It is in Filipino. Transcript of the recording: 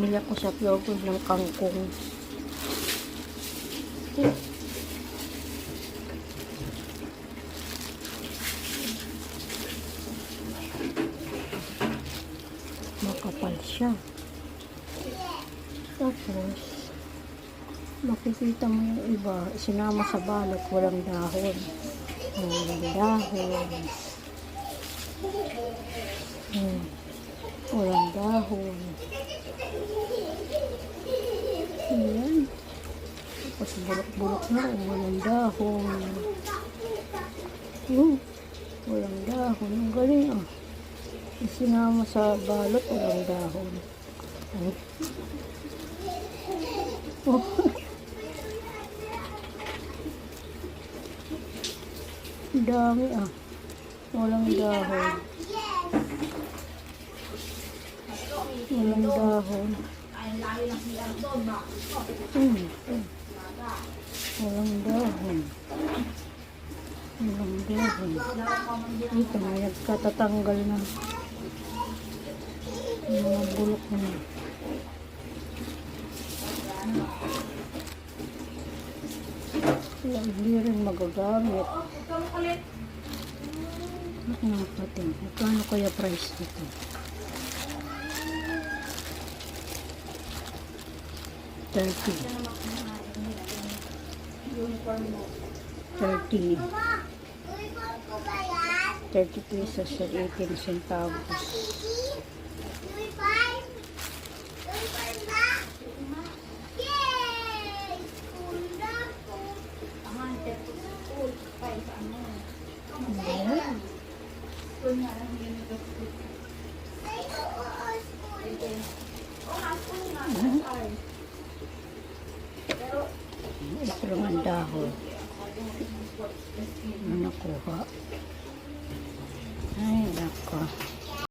Bili ako sa Pure ng kangkong. Makapal siya. Tapos, makikita mo yung iba, sinama sa balot, walang dahon. Walang dahon. Hmm. Walang dahon. Tapos bulok-bulok na, walang dahon. Hmm. Walang dahon. Ang galing ah. Isinama sa balot, walang dahon. Ay. Oh. Dami ah. Walang dahon. Walang dahon. Hmm. hmm. Walang dahon. Ito na, nagkatatanggal na. Yung mga bulok na. Kaya hindi rin magagamit. Ano nga pati? Magkano kaya price nito? Thirty. Thirty. Thirty pesos at 18 centavos. Ito lang ang dahon. Ano nakuha?